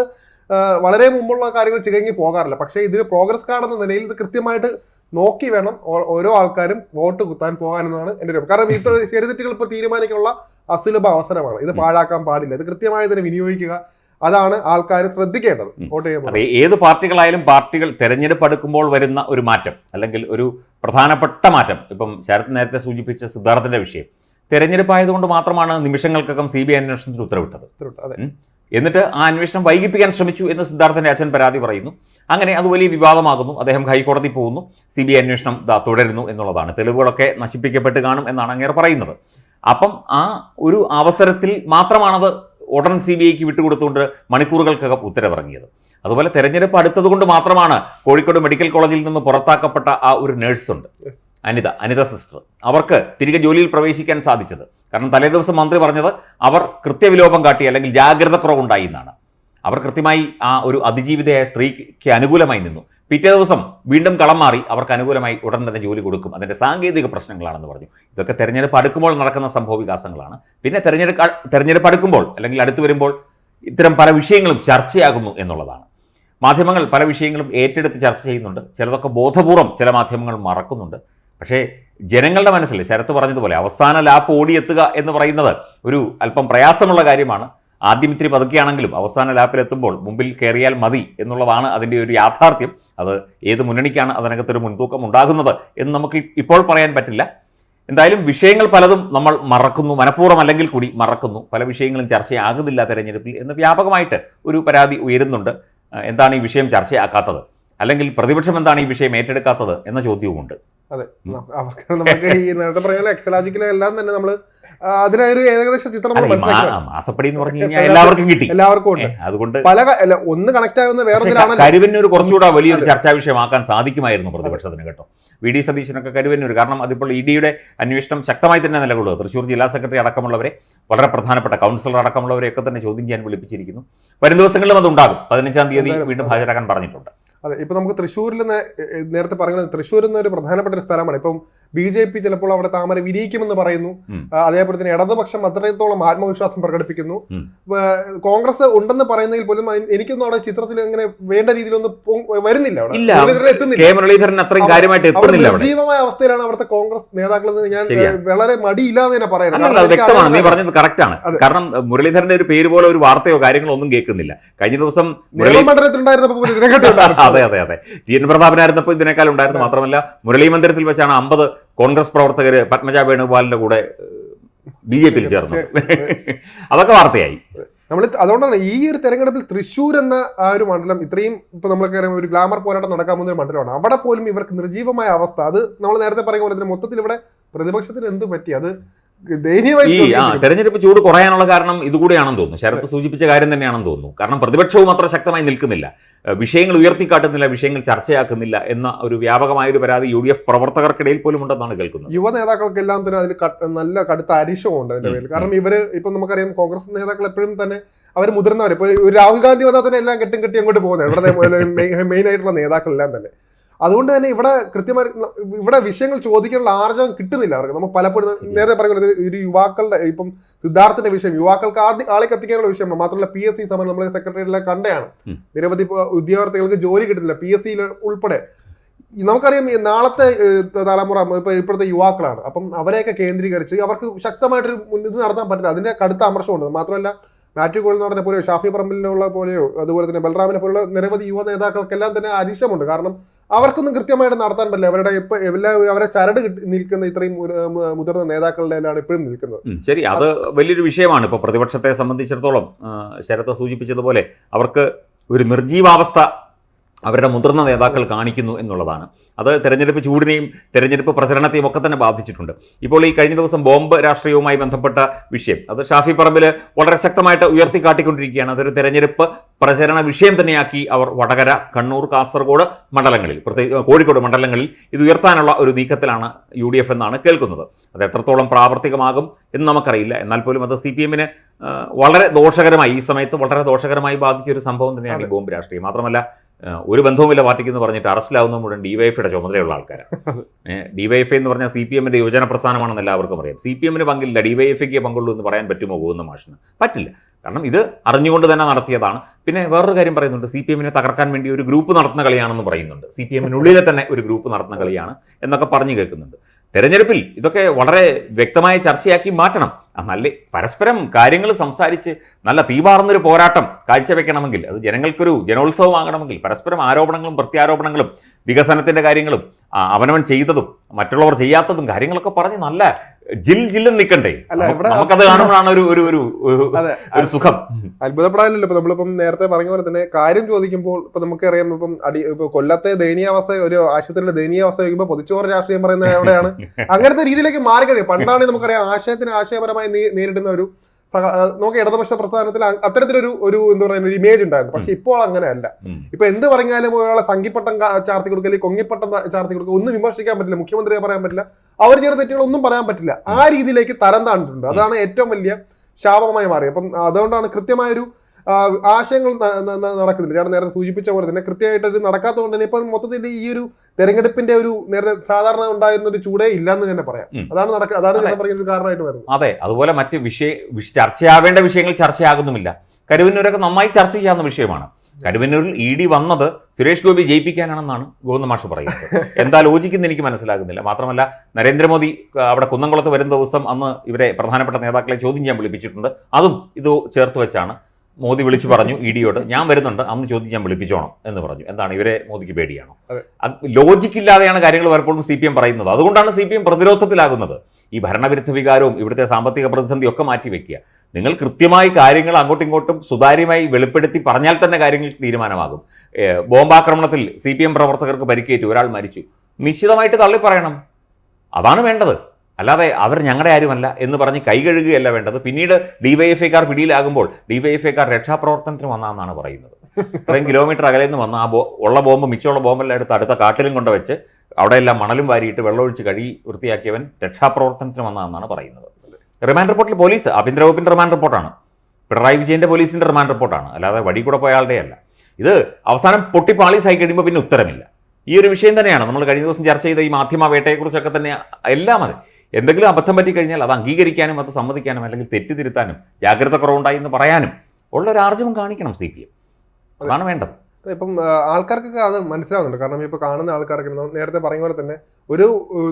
S2: വളരെ മുമ്പുള്ള കാര്യങ്ങൾ ചികങ്ങി പോകാറില്ല. പക്ഷേ ഇതിന് പ്രോഗ്രസ് കാർഡ് എന്ന നിലയിൽ ഇത് കൃത്യമായിട്ട് നോക്കി വേണം ഓരോ ആൾക്കാരും വോട്ട് കുത്താൻ പോകാനെന്നാണ് എന്റെ ഒരു കാരണം ഇത് ശരിതെറ്റുകൾ ഇപ്പോൾ തീരുമാനിക്കാനുള്ള അസുലഭ അവസരമാണ്. ഇത് പാഴാക്കാൻ പാടില്ല. ഇത് കൃത്യമായി തന്നെ വിനിയോഗിക്കുക. അതാണ് ആൾക്കാർ ശ്രദ്ധിക്കേണ്ടത്. വോട്ട് ചെയ്യുമ്പോൾ.
S1: ഏത് പാർട്ടികളായാലും പാർട്ടികൾ തെരഞ്ഞെടുപ്പ് അടുക്കുമ്പോൾ വരുന്ന ഒരു മാറ്റം. അല്ലെങ്കിൽ ഒരു പ്രധാനപ്പെട്ട മാറ്റം. ഇപ്പം ശരത് നേരത്തെ സൂചിപ്പിച്ച സിദ്ധാർത്ഥന്റെ വിഷയം. തെരഞ്ഞെടുപ്പ് ആയതുകൊണ്ട് മാത്രമാണ് നിമിഷങ്ങൾക്കകം സി ബി ഐ അന്വേഷണത്തിന് ഉത്തരവിട്ടത്. എന്നിട്ട് ആ അന്വേഷണം വൈകിപ്പിക്കാൻ ശ്രമിച്ചു എന്ന് സിദ്ധാർത്ഥന്റെ അച്ഛൻ പരാതി പറയുന്നു. അങ്ങനെ അത് വലിയ വിവാദമാകുന്നു. അദ്ദേഹം ഹൈക്കോടതി പോകുന്നു. സി ബി ഐ അന്വേഷണം തുടരുന്നു എന്നുള്ളതാണ്. തെളിവുകളൊക്കെ നശിപ്പിക്കപ്പെട്ട് കാണും എന്നാണ് അങ്ങേർ പറയുന്നത്. അപ്പം ആ ഒരു അവസരത്തിൽ മാത്രമാണത് ഉടൻ സി ബി ഐക്ക് വിട്ടുകൊടുത്തുകൊണ്ട് മണിക്കൂറുകൾക്കകം ഉത്തരവിറങ്ങിയത്. അതുപോലെ തെരഞ്ഞെടുപ്പ് അടുത്തതുകൊണ്ട് മാത്രമാണ് കോഴിക്കോട് മെഡിക്കൽ കോളേജിൽ നിന്ന് പുറത്താക്കപ്പെട്ട ആ ഒരു നേഴ്സ് ഉണ്ട്
S2: Yes.
S1: അനിത അനിത സിസ്റ്റർ. അവർക്ക് തിരികെ ജോലിയിൽ പ്രവേശിക്കാൻ സാധിച്ചത്. കാരണം തലേദിവസം മന്ത്രി പറഞ്ഞത് അവർ കൃത്യവിലോപം കാട്ടി അല്ലെങ്കിൽ ജാഗ്രത കുറവുണ്ടായി എന്നാണ്. അവർ കൃത്യമായി ആ ഒരു അതിജീവിതയായ സ്ത്രീക്ക് അനുകൂലമായി നിന്നു. പിറ്റേ ദിവസം വീണ്ടും കളം മാറി അവർക്ക് അനുകൂലമായി ഉടൻ തന്നെ ജോലി കൊടുക്കും. അതിന്റെ സാങ്കേതിക പ്രശ്നങ്ങളാണെന്ന് പറഞ്ഞു. ഇതൊക്കെ തെരഞ്ഞെടുപ്പ് അടുക്കുമ്പോൾ നടക്കുന്ന സംഭവ വികാസങ്ങളാണ്. പിന്നെ തെരഞ്ഞെടുപ്പ് തെരഞ്ഞെടുപ്പ് അടുക്കുമ്പോൾ അല്ലെങ്കിൽ അടുത്ത് വരുമ്പോൾ ഇത്തരം പല വിഷയങ്ങളും ചർച്ചയാകുന്നു എന്നുള്ളതാണ്. മാധ്യമങ്ങൾ പല വിഷയങ്ങളും ഏറ്റെടുത്ത് ചർച്ച ചെയ്യുന്നുണ്ട്. ചിലതൊക്കെ ബോധപൂർവം ചില മാധ്യമങ്ങൾ മറക്കുന്നുണ്ട്. പക്ഷേ ജനങ്ങളുടെ മനസ്സിൽ ശരത്ത് പറഞ്ഞതുപോലെ അവസാന ലാപ്പ് ഓടിയെത്തുക എന്ന് പറയുന്നത് ഒരു അല്പം പ്രയാസമുള്ള കാര്യമാണ്. ആദ്യം ഇത്തിരി പതുക്കെയാണെങ്കിലും അവസാന ലാപ്പിലെത്തുമ്പോൾ മുമ്പിൽ കയറിയാൽ മതി എന്നുള്ളതാണ് അതിന്റെ ഒരു യാഥാർത്ഥ്യം. അത് ഏത് മുന്നണിക്കാണ് അതിനകത്തൊരു മുൻതൂക്കം ഉണ്ടാകുന്നത് എന്ന് നമുക്ക് ഇപ്പോൾ പറയാൻ പറ്റില്ല. എന്തായാലും വിഷയങ്ങൾ പലതും നമ്മൾ മറക്കുന്നു. മനഃപൂർവം അല്ലെങ്കിൽ കൂടി മറക്കുന്നു. പല വിഷയങ്ങളും ചർച്ചയാകുന്നില്ല തെരഞ്ഞെടുപ്പിൽ എന്ന് വ്യാപകമായിട്ട് ഒരു പരാതി ഉയരുന്നുണ്ട്. എന്താണ് ഈ വിഷയം ചർച്ചയാക്കാത്തത്? അല്ലെങ്കിൽ പ്രതിപക്ഷം എന്താണ് ഈ വിഷയം ഏറ്റെടുക്കാത്തത് എന്ന ചോദ്യവുമുണ്ട്.
S2: അതെ. അവർക്ക് നമുക്ക് ഈ നേരത്തെ പറഞ്ഞ എക്സലാജിക്കലും എല്ലാം തന്നെ നമ്മൾ അതിനൊരു ഏകദേശ ചിത്രം
S1: മാസപ്പടി എന്ന് പറഞ്ഞു കഴിഞ്ഞാൽ എല്ലാവർക്കും കിട്ടി.
S2: എല്ലാവർക്കും ഉണ്ട്.
S1: അതുകൊണ്ട്
S2: പല അല്ല, ഒന്ന് കണക്ട് ആകുന്ന വേറെ
S1: ഒരു കുറച്ചുകൂടെ വലിയൊരു. ചർച്ചാ വിഷയമാക്കാൻ സാധിക്കുമായിരുന്നു പ്രതിപക്ഷത്തിന് കേട്ടോ. വി ഡി സതീശനൊക്കെ കരുവിനൊരു കാരണം അതിപ്പോൾ ഇ ഡിയുടെ അന്വേഷണം ശക്തമായി തന്നെ നിലകൊള്ളുക തൃശ്ശൂർ ജില്ലാ സെക്രട്ടറി അടക്കമുള്ളവരെ വളരെ പ്രധാനപ്പെട്ട കൗൺസിലർ അടക്കമുള്ളവരെയൊക്കെ തന്നെ ചോദ്യം ചെയ്യാൻ വിളിപ്പിച്ചിരിക്കുന്നു. വരും ദിവസങ്ങളിലും അത് ഉണ്ടാകും. പതിനഞ്ചാം തീയതി വീണ്ടും ഹാജരാക്കാൻ പറഞ്ഞിട്ടുണ്ട്.
S2: അതെ ഇപ്പൊ നമുക്ക് തൃശ്ശൂരിൽ നേരത്തെ പറയുന്നത് തൃശ്ശൂർ എന്ന ഒരു പ്രധാനപ്പെട്ട ഒരു സ്ഥലമാണ്. ഇപ്പം ബി ജെ പി ചിലപ്പോൾ അവിടെ താമര വിരിയിക്കുമെന്ന് പറയുന്നു. അതേപോലെ തന്നെ ഇടതുപക്ഷം അത്രത്തോളം ആത്മവിശ്വാസം പ്രകടിപ്പിക്കുന്നു. കോൺഗ്രസ് ഉണ്ടെന്ന് പറയുന്നതിൽ പോലും എനിക്കൊന്നും അവിടെ ചിത്രത്തിൽ അങ്ങനെ വേണ്ട രീതിയിലൊന്നും വരുന്നില്ല അവിടെ. നിർജീവമായ അവസ്ഥയിലാണ് അവിടുത്തെ കോൺഗ്രസ് നേതാക്കൾ എന്ന് ഞാൻ വളരെ മടിയില്ലാതെ തന്നെ പറയുന്നത്
S1: വ്യക്തമാണ്. നീ പറഞ്ഞത് കറക്റ്റ് ആണ് കാരണം മുരളീധരന്റെ ഒരു പേര് പോലെ ഒരു വാർത്തയോ കാര്യങ്ങളോ ഒന്നും കേൾക്കുന്നില്ല. കഴിഞ്ഞ ദിവസം മുരളി അതെ അതെ അതെ. ടി എൻ പ്രതാപനായിരുന്നപ്പോൾ ഇതിനേക്കാൾ ഉണ്ടായിരുന്നു. മാത്രമല്ല മുരളി മന്ദിരത്തിൽ വെച്ചാണ് അമ്പത് കോൺഗ്രസ് പ്രവർത്തകർ പത്മജ വേണുഗോപാലിന്റെ കൂടെ ബി ജെ പിയിൽ ചേർന്നത്. അതൊക്കെ വാർത്തയായി.
S2: നമ്മൾ അതുകൊണ്ടാണ് ഈ ഒരു തെരഞ്ഞെടുപ്പിൽ തൃശ്ശൂർ എന്ന ആ ഒരു മണ്ഡലം ഇത്രയും ഇപ്പൊ നമ്മളൊക്കെ അറിയാം ഒരു ഗ്ലാമർ പോരാട്ടം നടക്കാൻ പോകുന്ന ഒരു മണ്ഡലമാണ്. അവിടെ പോലും ഇവർക്ക് നിർജീവമായ അവസ്ഥ. അത് നമ്മൾ നേരത്തെ പറയുന്ന പോലെ തന്നെ മൊത്തത്തിൽ ഇവിടെ പ്രതിപക്ഷത്തിന് എന്ത് പറ്റി? അത്
S1: ഈ ആ. തെരഞ്ഞെടുപ്പ് ചൂട് കുറയാനുള്ള കാരണം ഇതുകൂടിയാണെന്ന് തോന്നുന്നു. ശരത്ത് സൂചിപ്പിച്ച കാര്യം തന്നെയാണെന്ന് തോന്നുന്നു. കാരണം പ്രതിപക്ഷവും അത്ര ശക്തമായി നിൽക്കുന്നില്ല. വിഷയങ്ങൾ ഉയർത്തിക്കാട്ടുന്നില്ല വിഷയങ്ങൾ ചർച്ചയാക്കുന്നില്ല എന്ന ഒരു വ്യാപകമായ ഒരു പരാതി യു ഡി എഫ് പ്രവർത്തകർക്കിടയിൽ പോലും ഉണ്ടെന്നാണ് കേൾക്കുന്നത്.
S2: യുവ നേതാക്കൾക്കെല്ലാം തന്നെ അതിൽ നല്ല കടുത്ത അരിശമുണ്ട് അതിന്റെ പേരിൽ കാരണം ഇവർ ഇപ്പൊ നമുക്കറിയാം കോൺഗ്രസ് നേതാക്കൾ എപ്പോഴും തന്നെ അവർ മുതിർന്നവർ ഇപ്പൊ രാഹുൽ ഗാന്ധി വന്നാൽ തന്നെ എല്ലാം കെട്ടും കെട്ടി അങ്ങോട്ട് പോകുന്നത് ഇവിടെ മെയിൻ ആയിട്ടുള്ള നേതാക്കളെല്ലാം തന്നെ. അതുകൊണ്ട് തന്നെ ഇവിടെ കൃത്യമായി ഇവിടെ വിഷയങ്ങൾ ചോദിക്കാനുള്ള ആർജവം കിട്ടുന്നില്ല അവർക്ക്. നമ്മൾ പലപ്പോഴും നേരത്തെ പറയുന്നത് ഒരു യുവാക്കളുടെ ഇപ്പം സിദ്ധാർത്ഥിന്റെ വിഷയം യുവാക്കൾക്ക് ആദ്യം ആളെ കത്തിക്കാനുള്ള വിഷയമാണ് മാത്രമല്ല പി എസ് സി സമരം നമ്മൾ സെക്രട്ടറിയിലെ കണ്ടയാണ്. നിരവധി ഉദ്യോഗാർത്ഥികൾക്ക് ജോലി കിട്ടുന്നില്ല പി എസ് സിയിൽ ഉൾപ്പെടെ. നമുക്കറിയാം നാളത്തെ തലമുറ ഇപ്പൊ ഇപ്പോഴത്തെ യുവാക്കളാണ്. അപ്പം അവരെയൊക്കെ കേന്ദ്രീകരിച്ച് അവർക്ക് ശക്തമായിട്ടൊരു ഇത് നടത്താൻ പറ്റില്ല. അതിന്റെ കടുത്ത അമർഷമുണ്ട്. മാത്രമല്ല മാത്യു പറഞ്ഞ പോലെയോ ഷാഫി പറമ്പിലുള്ള പോലെയോ അതുപോലെ തന്നെ ബൽറാമിനെ പോലുള്ള നിരവധി യുവ നേതാക്കൾക്കെല്ലാം തന്നെ അരിശമുണ്ട്. കാരണം അവർക്കൊന്നും കൃത്യമായിട്ട് നടത്താൻ പറ്റില്ല. അവരുടെ ഇപ്പൊ എല്ലാ അവരെ ചരട് നിൽക്കുന്ന ഇത്രയും മുതിർന്ന നേതാക്കളുടെ എല്ലാം ഇപ്പോഴും നിൽക്കുന്നത്.
S1: ശരി. അത് വലിയൊരു വിഷയമാണ്. ഇപ്പൊ പ്രതിപക്ഷത്തെ സംബന്ധിച്ചിടത്തോളം ശരത്ത് സൂചിപ്പിച്ചതുപോലെ അവർക്ക് ഒരു നിർജീവാവസ്ഥ അവരുടെ മുതിർന്ന നേതാക്കൾ കാണിക്കുന്നു എന്നുള്ളതാണ്. അത് തെരഞ്ഞെടുപ്പ് ചൂടിനെയും തെരഞ്ഞെടുപ്പ് പ്രചരണത്തെയും ഒക്കെ തന്നെ ബാധിച്ചിട്ടുണ്ട്. ഇപ്പോൾ ഈ കഴിഞ്ഞ ദിവസം ബോംബ് രാഷ്ട്രീയവുമായി ബന്ധപ്പെട്ട വിഷയം അത് ഷാഫി പറമ്പിൽ വളരെ ശക്തമായിട്ട് ഉയർത്തിക്കാട്ടിക്കൊണ്ടിരിക്കുകയാണ്. അതൊരു തെരഞ്ഞെടുപ്പ് പ്രചരണ വിഷയം തന്നെയാക്കി അവർ വടകര കണ്ണൂർ കാസർഗോഡ് മണ്ഡലങ്ങളിൽ പ്രത്യേകിച്ച് കോഴിക്കോട് മണ്ഡലങ്ങളിൽ ഇത് ഉയർത്താനുള്ള ഒരു നീക്കത്തിലാണ് യു ഡി എഫ് എന്നാണ് കേൾക്കുന്നത്. അത് എത്രത്തോളം പ്രാവർത്തികമാകും എന്ന് നമുക്കറിയില്ല. എന്നാൽ പോലും അത് സി പി എമ്മിന് വളരെ ദോഷകരമായി ഈ സമയത്ത് വളരെ ദോഷകരമായി ബാധിച്ച ഒരു സംഭവം തന്നെയാണ് ഈ ബോംബ് രാഷ്ട്രീയം. മാത്രമല്ല ഒരു ബന്ധവുമില്ല പാർട്ടിക്ക് എന്ന് പറഞ്ഞിട്ട് അറസ്റ്റിലാവുന്ന മുഴുവൻ ഡിവൈഎഫിയുടെ ചുമതലയുള്ള ആൾക്കാരാണ്. ഡിവൈഎഫ് എന്ന് പറഞ്ഞാൽ സി പി എമ്മിന്റെ യുവജന പ്രസ്ഥാനമാണെന്ന് എല്ലാവർക്കും അറിയാം. സി പി എമ്മിന് പങ്കില്ല ഡിവൈഎഫ്ക്ക് പങ്കുള്ളൂ എന്ന് പറയാൻ പറ്റുമോ പോകുന്ന മാഷിന്? പറ്റില്ല. കാരണം ഇത് അറിഞ്ഞുകൊണ്ട് തന്നെ നടത്തിയതാണ്. പിന്നെ വേറൊരു കാര്യം പറയുന്നുണ്ട്. സി പി എമ്മിനെ തകർക്കാൻ വേണ്ടി ഒരു ഗ്രൂപ്പ് നടത്തുന്ന കളിയാണെന്ന് പറയുന്നുണ്ട്. സി പി എമ്മിനുള്ളിലെ തന്നെ ഒരു ഗ്രൂപ്പ് നടത്തുന്ന കളിയാണ് എന്നൊക്കെ പറഞ്ഞു കേൾക്കുന്നുണ്ട്. തെരഞ്ഞെടുപ്പിൽ ഇതൊക്കെ വളരെ വ്യക്തമായ ചർച്ചയാക്കി മാറ്റണം. നല്ല പരസ്പരം കാര്യങ്ങൾ സംസാരിച്ച് നല്ല തീപാർന്നൊരു പോരാട്ടം കാഴ്ചവെക്കണമെങ്കിൽ അത് ജനങ്ങൾക്കൊരു ജനോത്സവമാകണമെങ്കിൽ പരസ്പരം ആരോപണങ്ങളും പ്രത്യാരോപണങ്ങളും വികസനത്തിന്റെ കാര്യങ്ങളും അവനവൻ ചെയ്തതും മറ്റുള്ളവർ ചെയ്യാത്തതും കാര്യങ്ങളൊക്കെ പറഞ്ഞ് നല്ല ജിൽ ജില്ലും നിൽക്കണ്ടേ
S2: അല്ല, ഇവിടെ-
S1: നമുക്കത് കാണുമ്പോഴാണ് ഒരു ഒരു ഒരു സുഖം.
S2: അത്ഭുതപ്പെടാനല്ലോ ഇപ്പൊ നമ്മളിപ്പം നേരത്തെ പറഞ്ഞ പോലെ തന്നെ കാര്യം ചോദിക്കുമ്പോൾ ഇപ്പൊ നമുക്കറിയാം ഇപ്പം അടി ഇപ്പൊ കൊല്ലത്തെ ദയനീയാവസ്ഥ ഒരു ആശുപത്രിയിലെ ദയനീയാവസ്ഥ ചോദിക്കുമ്പോൾ പൊതിച്ചോറ് രാഷ്ട്രീയം പറയുന്നത് എവിടെയാണ്? അങ്ങനത്തെ രീതിയിലേക്ക് മാറി കഴിയും പണ്ടാണ് നമുക്കറിയാം ആശയത്തിന് ആശയപരമായി നേരിടുന്ന ഒരു നമുക്ക് ഇടതുപക്ഷ പ്രസ്ഥാനത്തിൽ അത്തരത്തിലൊരു ഒരു എന്താ പറയുക ഒരു ഇമേജ് ഉണ്ടായിരുന്നു. പക്ഷെ ഇപ്പോൾ അങ്ങനെയല്ല.
S1: അല്ല
S2: ഇപ്പൊ എന്ത് പറഞ്ഞാലും ഒരാളെ സംഘിപ്പട്ടം ചാർത്തി കൊടുക്കുക അല്ലെങ്കിൽ കൊങ്ങിപ്പട്ടം ചാർത്തി കൊടുക്കുക ഒന്നും വിമർശിക്കാൻ പറ്റില്ല. മുഖ്യമന്ത്രിയെ പറയാൻ പറ്റില്ല. അവർ ചെയ്ത തെറ്റുകളൊന്നും പറയാൻ പറ്റില്ല. ആ രീതിയിലേക്ക് തരം താണ്ടിട്ടുണ്ട്. അതാണ് ഏറ്റവും വലിയ ശാപമായി മാറിയത്. അപ്പം അതുകൊണ്ടാണ് കൃത്യമായൊരു ആശയങ്ങൾ നടക്കുന്നില്ല ഞാൻ നേരത്തെ സൂചിപ്പിച്ച പോലെ തന്നെ കൃത്യമായിട്ട് ഒരു നടക്കാത്തതുകൊണ്ട് തന്നെ ഇപ്പം മൊത്തത്തിൽ ഈ ഒരു തെരഞ്ഞെടുപ്പിന്റെ ഒരു നേരത്തെ സാധാരണ ഉണ്ടായിരുന്ന ഒരു ചൂടേ ഇല്ലെന്ന് തന്നെ പറയാം. അതാണ് നടക്കുക അതാണ്
S1: അതെ.
S2: ഞാൻ പറയുന്ന കാരണമായിട്ട് വരുന്നത്.
S1: അതെ അതുപോലെ മറ്റ് വിഷയ വിഷ- ചർച്ചയാവേണ്ട വിഷയങ്ങൾ ചർച്ചയാകുന്നുമില്ല. കരുവന്നൂരൊക്കെ നന്നായി ചർച്ച ചെയ്യാവുന്ന വിഷയമാണ്. കരുവന്നൂരിൽ ഇ ഡി വന്നത് സുരേഷ് ഗോപി ജയിപ്പിക്കാനാണെന്നാണ് ഗോവിന്ദ മാഷ് പറയുന്നത്. എന്താ ലോചിക്കുന്ന എനിക്ക് മനസ്സിലാകുന്നില്ല. മാത്രമല്ല നരേന്ദ്രമോദി അവിടെ കുന്നംകുളത്ത് വരുന്ന ദിവസം അന്ന് ഇവരെ പ്രധാനപ്പെട്ട നേതാക്കളെ ചോദ്യം ചെയ്യാൻ വിളിപ്പിച്ചിട്ടുണ്ട്. അതും ഇത് ചേർത്ത് വെച്ചാണ്. മോദി വിളിച്ചു പറഞ്ഞു ഇ ഡിയോട്. ഞാൻ വരുന്നുണ്ട്. അന്ന് ചോദ്യം ഞാൻ വിളിപ്പിച്ചോണം എന്ന് പറഞ്ഞു. എന്താണ് ഇവരെ മോദിക്ക് പേടിയാണോ? ലോജിക്കില്ലാതെയാണ് ലോജിക്ക് ഇല്ലാതെയാണ് കാര്യങ്ങൾ പലപ്പോഴും സി പി എം പറയുന്നത്. അതുകൊണ്ടാണ് സി പി എം പ്രതിരോധത്തിലാകുന്നത്. ഈ ഭരണവിരുദ്ധ വികാരവും ഇവിടുത്തെ സാമ്പത്തിക പ്രതിസന്ധി ഒക്കെ മാറ്റി വെക്കുക. നിങ്ങൾ കൃത്യമായി കാര്യങ്ങൾ അങ്ങോട്ടും ഇങ്ങോട്ടും സുതാര്യമായി വെളിപ്പെടുത്തി പറഞ്ഞാൽ തന്നെ കാര്യങ്ങൾ തീരുമാനമാകും. ബോംബാക്രമണത്തിൽ സി പി എം പ്രവർത്തകർക്ക് പരിക്കേറ്റു. ഒരാൾ മരിച്ചു. നിശ്ചിതമായിട്ട് തള്ളി പറയണം അതാണ് വേണ്ടത്. അല്ലാതെ അവർ ഞങ്ങളുടെ ആരുമല്ല എന്ന് പറഞ്ഞ് കൈ കഴുകുകയല്ല വേണ്ടത്. പിന്നീട് ഡിവൈഎഫ്ഐക്കാർ പിടിയിലാകുമ്പോൾ ഡിവൈഎഫ്ഐക്കാർ രക്ഷാപ്രവർത്തനത്തിന് വന്നാന്നാണ് പറയുന്നത്. ഇത്രയും കിലോമീറ്റർ അകലെ നിന്ന് വന്ന ആ ബോ ഉള്ള ബോംബ് മിച്ചമുള്ള ബോംബെല്ലാം എടുത്ത് അടുത്ത കാട്ടിലും കൊണ്ട് വെച്ച് അവിടെയെല്ലാം മണലും വാരിയിട്ട് വെള്ളമൊഴിച്ച് കഴുകി വൃത്തിയാക്കിയവൻ രക്ഷാപ്രവർത്തനത്തിന് വന്നതെന്നാണ് പറയുന്നത്. റിമാൻഡ് റിപ്പോർട്ടിൽ പോലീസ് ആഭ്യന്തര വകുപ്പിന്റെ റിമാൻഡ് റിപ്പോർട്ടാണ്. പിണറായി വിജയന്റെ പോലീസിന്റെ റിമാൻഡ് റിപ്പോർട്ടാണ്. അല്ലാതെ വടി കൂടെ പോയ ആളുടെ ഇത് അവസാനം പൊട്ടിപ്പാളീസായി കഴിയുമ്പോൾ പിന്നെ ഉത്തരമില്ല. ഈ ഒരു വിഷയം തന്നെയാണ്. നമ്മൾ കഴിഞ്ഞ ദിവസം ചർച്ച ചെയ്ത ഈ മാധ്യമ വേട്ടയെക്കുറിച്ചൊക്കെ തന്നെ എല്ലാം അതെ. എന്തെങ്കിലും അബദ്ധം പറ്റിക്കഴിഞ്ഞാൽ അത് അംഗീകരിക്കാനും അത് സമ്മതിക്കാനും അല്ലെങ്കിൽ തെറ്റിതിരുത്താനും ജാഗ്രത കുറവുണ്ടായി എന്ന് പറയാനും ഉള്ള ഒരു ആർജവം കാണിക്കണം സി പി എം. അതാണ് വേണ്ടത്.
S2: ഇപ്പം ആൾക്കാർക്കൊക്കെ അത് മനസ്സിലാവുന്നുണ്ട്. കാരണം ഇപ്പൊ കാണുന്ന ആൾക്കാർക്ക് നേരത്തെ പറഞ്ഞ പോലെ തന്നെ ഒരു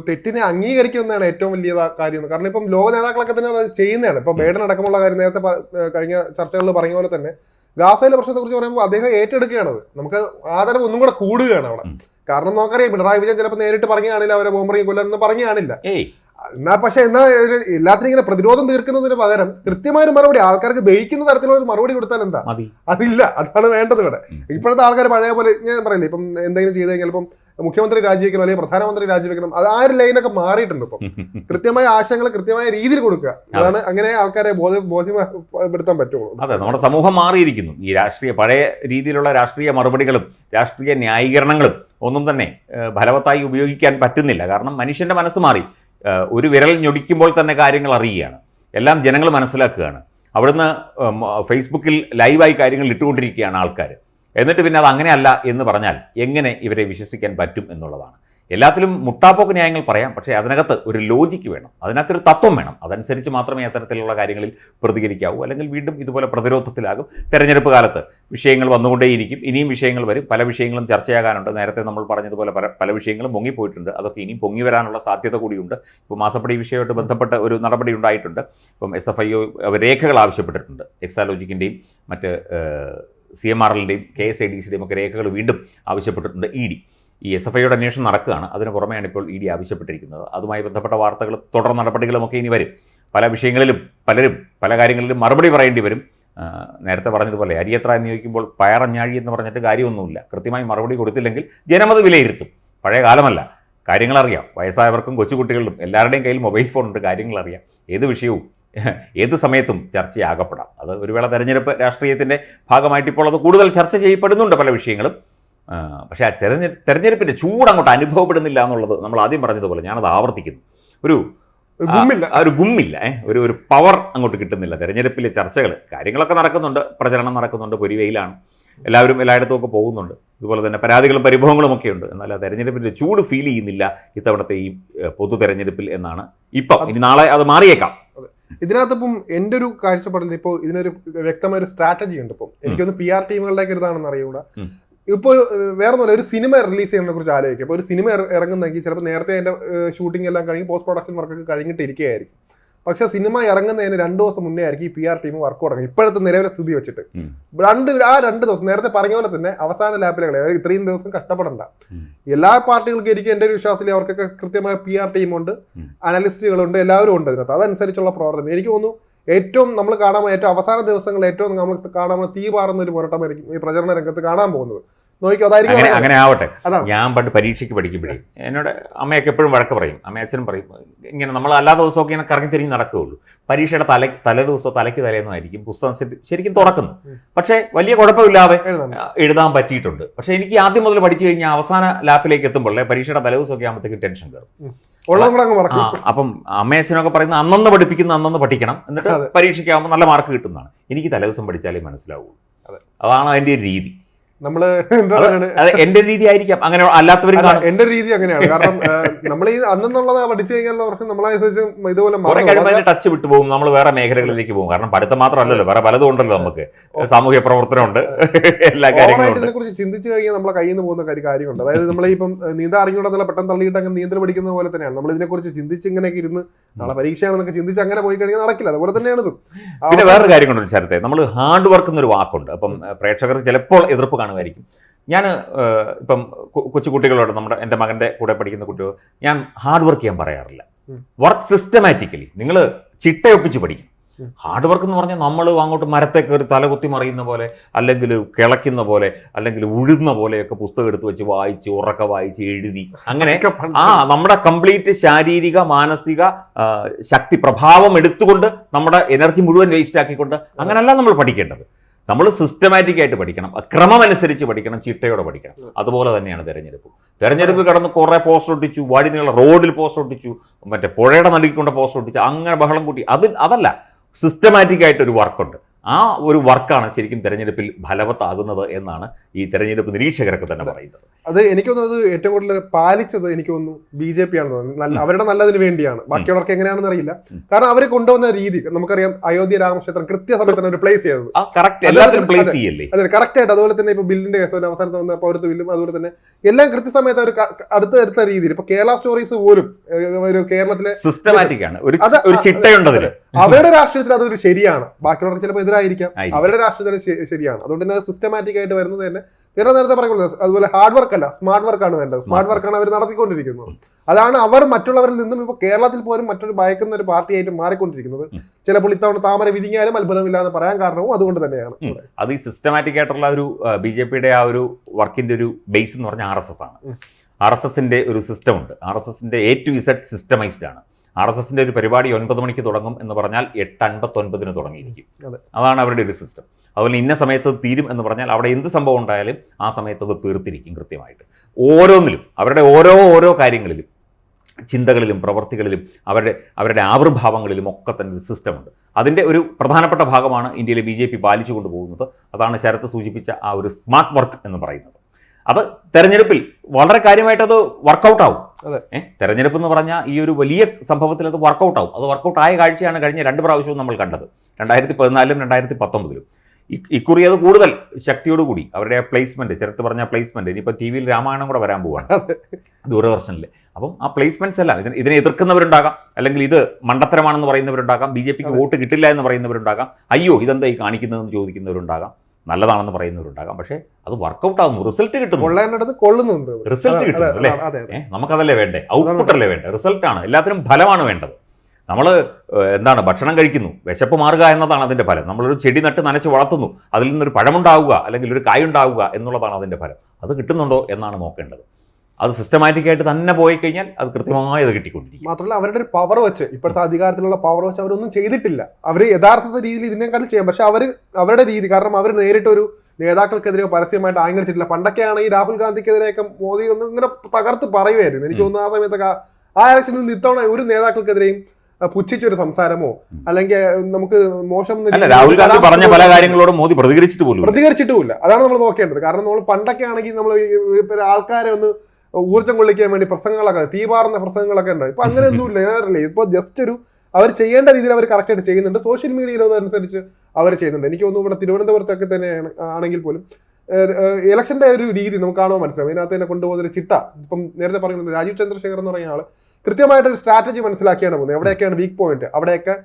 S2: തെറ്റിനെ അംഗീകരിക്കുന്നതാണ് ഏറ്റവും വലിയ കാര്യം. കാരണം ഇപ്പം ലോക നേതാക്കളൊക്കെ തന്നെ അത് ചെയ്യുന്നതാണ്. ഇപ്പൊ ബൈഡൻ അടക്കമുള്ള കാര്യം നേരത്തെ കഴിഞ്ഞ ചർച്ചകളിൽ പറഞ്ഞ പോലെ തന്നെ ഗാസയിലെ പ്രശ്നത്തെ കുറിച്ച് പറയുമ്പോൾ അദ്ദേഹം ഏറ്റെടുക്കുകയാണത്. നമുക്ക് ആദരവ് ഒന്നും കൂടെ കൂടുകയാണ് അവിടെ. കാരണം നോക്കറിയാം പിണറായി വിജയൻ ചിലപ്പോൾ നേരിട്ട് പറഞ്ഞു കാണില്ല അവരെ ബോംബറിങ് കൊല്ലാനെന്ന് പറഞ്ഞു കാണില്ല.
S1: ഏയ്
S2: എന്നാ പക്ഷെ എന്നാ എല്ലാത്തിനും ഇങ്ങനെ പ്രതിരോധം തീർക്കുന്നതിന് പകരം കൃത്യമായ ഒരു മറുപടി ആൾക്കാർക്ക് ദഹിക്കുന്ന തരത്തിലുള്ള ഒരു മറുപടി കൊടുത്താൽ എന്താ? അതില്ല. അതാണ് വേണ്ടത് ഇവിടെ. ഇപ്പോഴത്തെ ആൾക്കാർ പഴയ പോലെ ഞാൻ പറയില്ലേ ഇപ്പം എന്തെങ്കിലും ചെയ്ത് കഴിഞ്ഞാൽ ഇപ്പം മുഖ്യമന്ത്രി രാജിവെക്കണം അല്ലെങ്കിൽ പ്രധാനമന്ത്രി രാജിവെക്കണം അത് ആ ഒരു ലൈനൊക്കെ മാറിയിട്ടുണ്ട് ഇപ്പം. കൃത്യമായ ആശയങ്ങൾ കൃത്യമായ രീതിയിൽ കൊടുക്കുക. അതാണ് അങ്ങനെ ആൾക്കാരെ ബോധ ബോധ്യപ്പെടുത്താൻ പറ്റുള്ളൂ.
S1: അതെ നമ്മുടെ സമൂഹം മാറിയിരിക്കുന്നു. ഈ രാഷ്ട്രീയ പഴയ രീതിയിലുള്ള രാഷ്ട്രീയ മറുപടികളും രാഷ്ട്രീയ ന്യായീകരണങ്ങളും ഒന്നും തന്നെ ഫലവത്തായി ഉപയോഗിക്കാൻ പറ്റുന്നില്ല. കാരണം മനുഷ്യന്റെ മനസ്സ് മാറി. ഒരു വിരൽ ഞൊടിക്കുമ്പോൾ തന്നെ കാര്യങ്ങൾ അറിയുകയാണ്. എല്ലാം ജനങ്ങൾ മനസ്സിലാക്കുകയാണ്. അവിടുന്ന് ഫേസ്ബുക്കിൽ ലൈവായി കാര്യങ്ങൾ ഇട്ടുകൊണ്ടിരിക്കുകയാണ് ആൾക്കാർ എന്നിട്ട് പിന്നെ അത് അങ്ങനെയല്ല എന്ന് പറഞ്ഞാൽ എങ്ങനെ ഇവരെ വിശ്വസിക്കാൻ പറ്റും എന്നുള്ളതാണ്. എല്ലാത്തിലും മുട്ടാപ്പോക്ക് ന്യായങ്ങൾ പറയാം പക്ഷേ അതിനകത്ത് ഒരു ലോജിക്ക് വേണം. അതിനകത്തൊരു തത്വം വേണം. അതനുസരിച്ച് മാത്രമേ അത്തരത്തിലുള്ള കാര്യങ്ങളിൽ പ്രതികരിക്കാവൂ അല്ലെങ്കിൽ വീണ്ടും ഇതുപോലെ പ്രതിരോധത്തിലാകും. തെരഞ്ഞെടുപ്പ് കാലത്ത് വിഷയങ്ങൾ വന്നുകൊണ്ടേയിരിക്കും ഇനിയും വിഷയങ്ങൾ വരും. പല വിഷയങ്ങളും ചർച്ചയാകാനുണ്ട്. നേരത്തെ നമ്മൾ പറഞ്ഞതുപോലെ പല പല വിഷയങ്ങളും പൊങ്ങിപ്പോയിട്ടുണ്ട്. അതൊക്കെ ഇനിയും പൊങ്ങി വരാനുള്ള സാധ്യത കൂടിയുണ്ട്. ഇപ്പോൾ മാസപ്പടി വിഷയമായിട്ട് ബന്ധപ്പെട്ട ഒരു നടപടി ഉണ്ടായിട്ടുണ്ട്. ഇപ്പം എസ് എഫ് ഐ ഒ രേഖകൾ ആവശ്യപ്പെട്ടിട്ടുണ്ട്. എക്സാലോജിക്കിന്റെയും മറ്റ് സി എം ആർ എല്ലിന്റെയും കെ എസ് ഐ ഡി സിയുടെയും ഒക്കെ രേഖകൾ വീണ്ടും ആവശ്യപ്പെട്ടിട്ടുണ്ട്. ഇ ഡി ഈ എസ് എഫ് ഐയുടെ അന്വേഷണം നടക്കുകയാണ്. അതിന് പുറമെയാണ് ഇപ്പോൾ ഇ ഡി ആവശ്യപ്പെട്ടിരിക്കുന്നത്. അതുമായി ബന്ധപ്പെട്ട വാർത്തകൾ തുടർ നടപടികളുമൊക്കെ ഇനി വരും. പല വിഷയങ്ങളിലും പലരും പല കാര്യങ്ങളിലും മറുപടി പറയേണ്ടി വരും. നേരത്തെ പറഞ്ഞതുപോലെ അരിയത്ര എന്ന് ചോദിക്കുമ്പോൾ പയറഞ്ഞാഴി എന്ന് പറഞ്ഞിട്ട് കാര്യമൊന്നുമില്ല. കൃത്യമായി മറുപടി കൊടുത്തില്ലെങ്കിൽ ജനമത് വിലയിരുത്തും. പഴയ കാലമല്ല. കാര്യങ്ങളറിയാം. വയസ്സായവർക്കും കൊച്ചുകുട്ടികളിലും എല്ലാവരുടെയും കയ്യിൽ മൊബൈൽ ഫോൺ ഉണ്ട് കാര്യങ്ങളറിയാം. ഏത് വിഷയവും ഏത് സമയത്തും ചർച്ചയാകപ്പെടാം. അത് ഒരു വേള തെരഞ്ഞെടുപ്പ് രാഷ്ട്രീയത്തിന്റെ ഭാഗമായിട്ട് ഇപ്പോൾ അത് കൂടുതൽ ചർച്ച ചെയ്യപ്പെടുന്നുണ്ട് പല വിഷയങ്ങളും. പക്ഷേ ആ തെരഞ്ഞെ തെരഞ്ഞെടുപ്പിന്റെ ചൂട് അങ്ങോട്ട് അനുഭവപ്പെടുന്നില്ല എന്നുള്ളത് നമ്മൾ ആദ്യം പറഞ്ഞതുപോലെ ഞാനത് ആവർത്തിക്കുന്നു. ഒരു
S2: ഗുമ്മില്ല.
S1: ആ ഒരു ഗുമ്മില്ല ഏ? ഒരു ഒരു പവർ അങ്ങോട്ട് കിട്ടുന്നില്ല. തെരഞ്ഞെടുപ്പിലെ ചർച്ചകൾ കാര്യങ്ങളൊക്കെ നടക്കുന്നുണ്ട് പ്രചരണം നടക്കുന്നുണ്ട് പൊരിവെയിലാണ്. എല്ലാവരും എല്ലായിടത്തും ഒക്കെ പോകുന്നുണ്ട്. ഇതുപോലെ തന്നെ പരാതികളും പരിഭവങ്ങളും ഒക്കെ ഉണ്ട്. എന്നാൽ ആ തെരഞ്ഞെടുപ്പിന്റെ ചൂട് ഫീൽ ചെയ്യുന്നില്ല ഇത്തവണത്തെ ഈ പൊതു തെരഞ്ഞെടുപ്പിൽ എന്നാണ് ഇപ്പം. ഇനി നാളെ അത് മാറിയേക്കാം.
S2: ഇതിനകത്ത് ഇപ്പം എന്റെ ഒരു കാഴ്ചപ്പാടിൽ ഇപ്പോൾ ഇതിനൊരു വ്യക്തമായ ഒരു സ്ട്രാറ്റജി ഉണ്ട് ഇപ്പം. എനിക്കൊന്ന് പി ആർ ടീമുകളുടെ ഒക്കെ ഇതാണെന്ന് അറിയൂടാ. ഇപ്പോൾ വേറെ ഒന്നുമില്ല ഒരു സിനിമ റിലീസ് ചെയ്യുന്നതിനെ കുറിച്ച് ആലോചിക്കുക ഇപ്പോൾ ഒരു സിനിമ ഇറ- ഇറങ്ങുന്നെങ്കിൽ ചിലപ്പോൾ നേരത്തെ അതിന്റെ ഷൂട്ടിംഗ് എല്ലാം കഴിഞ്ഞ് പോസ്റ്റ് പ്രൊഡക്ഷൻ വർക്കൊക്കെ കഴിഞ്ഞിട്ടിരിക്കുകയായിരിക്കും. പക്ഷേ സിനിമ ഇറങ്ങുന്നതിന് രണ്ട് ദിവസം മുന്നേ ആയിരിക്കും ഈ പി ആർ ടീം വർക്ക് തുടങ്ങി ഇപ്പോഴത്തെ നിലവിലെ സ്ഥിതി വെച്ചിട്ട്. രണ്ട് ആ രണ്ട് ദിവസം നേരത്തെ പറഞ്ഞ പോലെ തന്നെ അവസാന ലാപ്പിലെ ഇത്രയും ദിവസം കഷ്ടപ്പെടണ്ട. എല്ലാ പാർട്ടികൾക്കും എനിക്ക് എന്റെ ഒരു വിശ്വാസത്തിൽ അവർക്കൊക്കെ കൃത്യമായ പി ആർ ടീമുണ്ട്. അനലിസ്റ്റുകളുണ്ട് എല്ലാവരും ഉണ്ട് അതിനകത്ത് അതനുസരിച്ചുള്ള പ്രവർത്തനം. എനിക്ക് തോന്നുന്നു ഏറ്റവും നമ്മൾ കാണാൻ ഏറ്റവും അവസാന ദിവസങ്ങളിൽ ഏറ്റവും നമ്മൾ കാണാൻ തീ പാറുന്ന ഒരു പോരാട്ടമായിരിക്കും ഈ പ്രചരണ രംഗത്ത് കാണാൻ പോകുന്നത്. അതായിരിക്കും
S1: അങ്ങനെ അങ്ങനെ ആവട്ടെ. ഞാൻ പണ്ട് പരീക്ഷയ്ക്ക് പഠിക്കുമ്പോഴേ എന്നോട് അമ്മയൊക്കെ എപ്പോഴും വഴക്ക് പറയും അമ്മ അച്ഛനും പറയും ഇങ്ങനെ നമ്മൾ എല്ലാ ദിവസമൊക്കെ ഇങ്ങനെ കറങ്ങി തിരിഞ്ഞ് നടക്കുകയുള്ളൂ. പരീക്ഷയുടെ തല തലേ ദിവസമോ തലയ്ക്ക് തലേന്നായിരിക്കും പുസ്തകം ശരിക്കും തുറക്കുന്നു. പക്ഷേ വലിയ കുഴപ്പമില്ലാതെ
S2: എഴുതാൻ
S1: പറ്റിയിട്ടുണ്ട്. പക്ഷേ എനിക്ക് ആദ്യം മുതൽ പഠിച്ചു കഴിഞ്ഞാൽ അവസാന ലാപ്പിലേക്ക് എത്തുമ്പോൾ പരീക്ഷയുടെ തലേ ദിവസമൊക്കെ ആകുമ്പോഴത്തേക്ക് ടെൻഷൻ കയറും. ആ അപ്പം അമ്മയച്ഛനൊക്കെ പറയുന്ന അന്നന്ന് പഠിപ്പിക്കുന്ന അന്നന്ന് പഠിക്കണം. എന്നിട്ട്
S2: പരീക്ഷയ്ക്കാവുമ്പോൾ
S1: പരീക്ഷയ്ക്കാകുമ്പോൾ നല്ല മാർക്ക് കിട്ടുന്നതാണ്. എനിക്ക് തലേദിവസം പഠിച്ചാലേ മനസ്സിലാവുള്ളൂ. അതാണ് അതിന്റെ ഒരു രീതി.
S2: നമ്മൾ എന്താ പറയുക
S1: എന്റെ രീതി ആയിരിക്കാം. അങ്ങനെ അല്ലാത്തവരും
S2: അല്ല
S1: കാണും.
S2: എന്റെ രീതി അങ്ങനെയാണ്. കാരണം നമ്മൾ ഈ അന്നെന്നുള്ളത് പഠിച്ചു കഴിഞ്ഞാൽ അവർക്ക് നമ്മളെ അനുസരിച്ച് ഇതുപോലെ
S1: ടച്ച് വിട്ടുപോകും നമ്മൾ വേറെ മേഖലകളിലേക്ക് പോകും. കാരണം പഠിത്തം മാത്രമല്ലല്ലോ. വേറെ പലതും ഉണ്ടല്ലോ നമുക്ക്. സാമൂഹ്യ പ്രവർത്തനമുണ്ട്. എല്ലാ കാര്യങ്ങളും
S2: ഇതിനെ കുറിച്ച് ചിന്തിച്ചു കഴിഞ്ഞാൽ നമ്മളെ കയ്യിൽ നിന്ന് പോകുന്ന കാര്യം കാര്യമുണ്ട്. അതായത് നമ്മൾ ഇപ്പം നീന്താൻ അറിഞ്ഞുകൂടാ പെട്ടെന്ന് തള്ളിയിട്ട് അങ്ങനെ നീന്തൽ പഠിക്കുന്ന പോലെ തന്നെയാണ്. നമ്മൾ ഇതിനെ കുറിച്ച് ചിന്തിച്ച് ഇങ്ങനെയൊക്കെ ഇരുന്ന് നാളെ പരീക്ഷയാണെന്നൊക്കെ ചിന്തിച്ച് അങ്ങനെ പോയി കഴിഞ്ഞാൽ നടക്കില്ല. അതുപോലെ തന്നെയാണ് ഇത്.
S1: പിന്നെ വേറൊരു കാര്യം ശരത്തെ. നമ്മൾ ഹാർഡ് വർക്ക് എന്നൊരു വാക്കുണ്ട്. അപ്പം പ്രേക്ഷകർ ചിലപ്പോൾ എതിർപ്പ് കാണുമായിരിക്കും. ഞാൻ ഇപ്പം കൊച്ചു കുട്ടികളോട് നമ്മുടെ എന്റെ മകന്റെ കൂടെ പഠിക്കുന്ന കുട്ടികൾ ഞാൻ ഹാർഡ് വർക്ക് ചെയ്യാൻ പറയാറില്ല. വർക്ക് സിസ്റ്റമാറ്റിക്കലി നിങ്ങൾ ചിട്ടയൊപ്പിച്ച് പഠിക്കും. ഹാർഡ് വർക്ക് എന്ന് പറഞ്ഞാൽ നമ്മൾ അങ്ങോട്ട് മരത്തെ കയറി തലകുത്തി മറിയുന്ന പോലെ അല്ലെങ്കിൽ കിളയ്ക്കുന്ന പോലെ അല്ലെങ്കിൽ ഉഴുന്ന പോലെയൊക്കെ പുസ്തകം എടുത്ത് വെച്ച് വായിച്ച് ഉറക്ക വായിച്ച് എഴുതി. അങ്ങനെ ആ നമ്മുടെ കംപ്ലീറ്റ് ശാരീരിക മാനസിക ശക്തി പ്രഭാവം എടുത്തുകൊണ്ട് നമ്മുടെ എനർജി മുഴുവൻ വേസ്റ്റ് ആക്കിക്കൊണ്ട് അങ്ങനെയല്ല നമ്മൾ പഠിക്കേണ്ടത്. നമ്മൾ സിസ്റ്റമാറ്റിക് ആയിട്ട് പഠിക്കണം. ക്രമമനുസരിച്ച് പഠിക്കണം ചിട്ടയോടെ പഠിക്കണം. അതുപോലെ തന്നെയാണ് തെരഞ്ഞെടുപ്പ്. തെരഞ്ഞെടുപ്പ് കടന്ന് കുറേ പോസ്റ്റർ ഒട്ടിച്ചു വാടി നീള റോഡിൽ പോസ്റ്റർ ഒട്ടിച്ചു മറ്റേ പുഴയുടെ നടുക്കൊണ്ട് പോസ്റ്റർ ഒട്ടിച്ചു അങ്ങനെ ബഹളം കൂട്ടി. അത് അതല്ല സിസ്റ്റമാറ്റിക് ആയിട്ട് ഒരു വർക്കുണ്ട് ആ ഒരു വർക്കാണ് ശരിക്കും തെരഞ്ഞെടുപ്പിൽ ഫലവത്താകുന്നത് എന്നാണ് ഈ തെരഞ്ഞെടുപ്പ് നിരീക്ഷകരൊക്കെ തന്നെ പറയുന്നത്.
S2: അത് എനിക്ക് തോന്നുന്നത് ഏറ്റവും കൂടുതൽ പാലിച്ചത് എനിക്ക് തോന്നുന്നു ബി ജെ പി ആണെന്ന് തോന്നുന്നു. നല്ല- അവരുടെ നല്ലതിന് വേണ്ടിയാണ്. ബാക്കിയുള്ളവർക്ക് എങ്ങനെയാണെന്ന് അറിയില്ല. കാരണം അവർ കൊണ്ടുവന്ന രീതി നമുക്കറിയാം അയോധ്യ രാമക്ഷേത്രം കൃത്യസമയത്ത് ഒരു പ്ലേസ് ചെയ്തത്. അതെ, കറക്റ്റ് ആയിട്ട് അതുപോലെ തന്നെ ഇപ്പൊ ബില്ലിന്റെ കേസ് അവസാനത്ത് വന്ന പൗരത്വ ബില്ലും അതുപോലെ തന്നെ എല്ലാം കൃത്യസമയത്ത് അവർ അടുത്ത് അടുത്ത രീതിയിൽ ഇപ്പൊ കേരള സ്റ്റോറീസ് പോലും ഒരു കേരളത്തിലെ
S1: സിസ്റ്റമാറ്റിക് ആണ്. ഒരു ചിട്ടയുണ്ട്
S2: അവരുടെ രാഷ്ട്രീയത്തിൽ അതൊരു ശരിയാണ്. ബാക്കിയുള്ളവർക്ക് ചിലപ്പോൾ
S1: ആയിരിക്കും.
S2: അവരുടെ രാഷ്ട്രീയം ശരിയാണ്. അതുകൊണ്ട് തന്നെ സിസ്റ്റമാറ്റിക് ആയിട്ട് വരുന്നത് തന്നെ വേറെ നേരത്തെ പറയുന്നത് അതുപോലെ ഹാർഡ് വർക്ക് അല്ല സ്മാർട്ട് വർക്കാണ് വേണ്ടത്. സ്മാർട്ട് വർക്കാണ് അവർ നടത്തിക്കൊണ്ടിരിക്കുന്നത്. അതാണ് അവർ മറ്റുള്ളവരിൽ നിന്നും ഇപ്പൊ കേരളത്തിൽ പോലും മറ്റൊരു ഭയക്കുന്ന ഒരു പാർട്ടിയായിട്ട് മാറിക്കൊണ്ടിരിക്കുന്നത്. ചിലപ്പോൾ ഇത്തവണ താമര വിരിഞ്ഞാലും അത്ഭുതമില്ല എന്ന് പറയാൻ കാരണവും അതുകൊണ്ട് തന്നെയാണ്.
S1: അത് ഈ സിസ്റ്റമാറ്റിക് ആയിട്ടുള്ള ഒരു ബി ജെ പിയുടെ ആ ഒരു വർക്കിന്റെ ഒരു ബേസ് എന്ന് പറഞ്ഞാൽ ആർ എസ് എസ് ആണ്. ആർ എസ് എസിന്റെ ഒരു സിസ്റ്റം ഉണ്ട്. ആർ എസ് എസിന്റെ എ ടു ഇസഡ് സിസ്റ്റമൈസ്ഡ് ആണ്. ആർ എസ് എസിന്റെ ഒരു പരിപാടി ഒൻപത് മണിക്ക് തുടങ്ങും എന്ന് പറഞ്ഞാൽ എട്ട് അൻപത്തൊൻപതിന് തുടങ്ങിയിരിക്കും. അതാണ് അവരുടെ ഒരു സിസ്റ്റം അതുപോലെ ഇന്ന സമയത്ത് തീരും എന്ന് പറഞ്ഞാൽ അവിടെ എന്ത് സംഭവം ഉണ്ടായാലും ആ സമയത്ത് അത് തീർത്തിരിക്കും കൃത്യമായിട്ട്. ഓരോന്നിലും അവരുടെ ഓരോ ഓരോ കാര്യങ്ങളിലും ചിന്തകളിലും പ്രവർത്തികളിലും അവരുടെ അവരുടെ ആവിർഭാവങ്ങളിലും ഒക്കെ തന്നെ ഒരു സിസ്റ്റമുണ്ട് അതിന്റെ ഒരു പ്രധാനപ്പെട്ട ഭാഗമാണ് ഇന്ത്യയിലെ ബി ജെ പി പാലിച്ചു കൊണ്ടുപോകുന്നത് അതാണ് ശരത്ത് സൂചിപ്പിച്ച ആ ഒരു സ്മാർട്ട് വർക്ക് എന്ന് പറയുന്നത്. അത് തെരഞ്ഞെടുപ്പിൽ വളരെ കാര്യമായിട്ടത്
S2: വർക്കൗട്ടാവും.
S1: ഏഹ് തെരഞ്ഞെടുപ്പ് എന്ന് പറഞ്ഞാൽ ഈ ഒരു വലിയ സംഭവത്തിൽ അത് വർക്കൗട്ട് ആവും അത് വർക്കൗട്ട് ആയ കാഴ്ചയാണ് കഴിഞ്ഞ രണ്ട് പ്രാവശ്യവും നമ്മൾ കണ്ടത്. രണ്ടായിരത്തി പതിനാലിലും രണ്ടായിരത്തി പത്തൊമ്പതിലും ഇക്കുറി അത് കൂടുതൽ ശക്തിയോടുകൂടി അവരുടെ പ്ലേസ്മെന്റ് ചെറുത്ത് പറഞ്ഞ പ്ലേസ്മെന്റ് ഇനിയിപ്പോൾ ടി വിയിൽ രാമായണം കൂടെ വരാൻ പോവാണ്. ദൂരദർശനിൽ അപ്പം ആ പ്ലേസ്മെന്റ്സ് എല്ലാം ഇതിനെ ഇതിനെ എതിർക്കുന്നവരുണ്ടാകാം. അല്ലെങ്കിൽ ഇത് മണ്ടത്തരമാണെന്ന് പറയുന്നവരുണ്ടാകാം. ബി ജെ പിക്ക് വോട്ട് കിട്ടില്ല എന്ന് പറയുന്നവരുണ്ടാകാം. അയ്യോ ഇതെന്താ ഈ കാണിക്കുന്നതെന്ന് ചോദിക്കുന്നവരുണ്ടാകാം. നല്ലതാണെന്ന് പറയുന്നവരുണ്ടാകാം. പക്ഷേ അത് വർക്കൗട്ട് ആകുന്നു റിസൾട്ട് കിട്ടുന്നു.
S2: കൊള്ളുന്നുണ്ട്.
S1: റിസൾട്ട് കിട്ടുന്നു അല്ലേ? നമുക്കതല്ലേ വേണ്ടേ? ഔട്ട്പുട്ട് അല്ലേ വേണ്ടേ? റിസൾട്ടാണ് എല്ലാത്തിനും ഫലമാണ് വേണ്ടത്. നമ്മൾ എന്താണ് ഭക്ഷണം കഴിക്കുന്നു. വിശപ്പ് മാറുക എന്നതാണ് അതിന്റെ ഫലം. നമ്മളൊരു ചെടി നട്ട് നനച്ച് വളർത്തുന്നു. അതിൽ നിന്നൊരു പഴമുണ്ടാവുക അല്ലെങ്കിൽ ഒരു കായുണ്ടാവുക എന്നുള്ളതാണ് അതിന്റെ ഫലം. അത് കിട്ടുന്നുണ്ടോ എന്നാണ് നോക്കേണ്ടത്. അത് സിസ്റ്റമാറ്റിക് ആയിട്ട് തന്നെ പോയി കഴിഞ്ഞാൽ അത് കൃത്യമായി അത് കിട്ടിക്കൊണ്ടിരിക്കും.
S2: മാത്രമല്ല അവരുടെ ഒരു പവർ വെച്ച് ഇപ്പോഴത്തെ അധികാരത്തിലുള്ള പവർ വെച്ച് അവരൊന്നും ചെയ്തിട്ടില്ല. അവർ യഥാർത്ഥ രീതിയിൽ ഇതിനേക്കാളും ചെയ്യാം. പക്ഷെ അവർ അവരുടെ രീതി കാരണം അവർ നേരിട്ട് ഒരു നേതാക്കൾക്കെതിരെ പരസ്യമായിട്ട് ആഞ്ഞടിച്ചിട്ടില്ല പണ്ടൊക്കെയാണ് ഈ രാഹുൽ ഗാന്ധിക്കെതിരെയൊക്കെ മോദി ഒന്ന് ഇങ്ങനെ തകർത്ത് പറയുമായിരുന്നു എനിക്ക് തോന്നുന്നു ആ സമയത്തൊക്കെ ആ- ആവശ്യം ഇലക്ഷനിൽ നിന്ന് ഇത്തവണ ഒരു നേതാക്കൾക്കെതിരെയും പുച്ഛിച്ചൊരു സംസാരമോ? അല്ലെങ്കിൽ നമുക്ക് മോശം
S1: രാഹുൽ ഗാന്ധി പറഞ്ഞ പല കാര്യങ്ങളോടും മോദി പ്രതികരിച്ചിട്ട് പോലും.
S2: പ്രതികരിച്ചിട്ടുമില്ല. അതാണ് നമ്മൾ നോക്കേണ്ടത്. കാരണം നമ്മൾ പണ്ടൊക്കെ ആണെങ്കിൽ നമ്മൾ ആൾക്കാരെ ഒന്ന് ഊർജം കൊള്ളിക്കാൻ വേണ്ടി പ്രസംഗങ്ങളൊക്കെ തീപാറുന്ന പ്രസംഗങ്ങളൊക്കെ ഉണ്ട്. ഇപ്പൊ അങ്ങനെയൊന്നുമില്ല ഞാനറിയില്ല ഇപ്പൊ ജസ്റ്റ് ഒരു അവർ ചെയ്യേണ്ട രീതിയിൽ അവർ കറക്റ്റ് ആയിട്ട് ചെയ്യുന്നുണ്ട്. സോഷ്യൽ മീഡിയയിൽ അതനുസരിച്ച് അവർ ചെയ്യുന്നുണ്ട്. എനിക്ക് തോന്നുന്നു ഇവിടെ തിരുവനന്തപുരത്തൊക്കെ തന്നെയാണ് ആണെങ്കിൽ പോലും. ഇലക്ഷന്റെ ഒരു രീതി നമുക്ക് കാണുമ്പോൾ മനസ്സിലാവും. ഇതിനകത്ത് തന്നെ കൊണ്ടുപോകുന്ന ഒരു ചിട്ട. ഇപ്പം നേരത്തെ പറയുന്നത് രാജീവ് ചന്ദ്രശേഖർ എന്ന് പറയുന്ന ആൾ കൃത്യമായിട്ട് ഒരു സ്ട്രാറ്റജി മനസ്സിലാക്കിയാണ് പോകുന്നത്. എവിടെയൊക്കെയാണ് വീക്ക് പോയിന്റ് അവിടെയൊക്കെ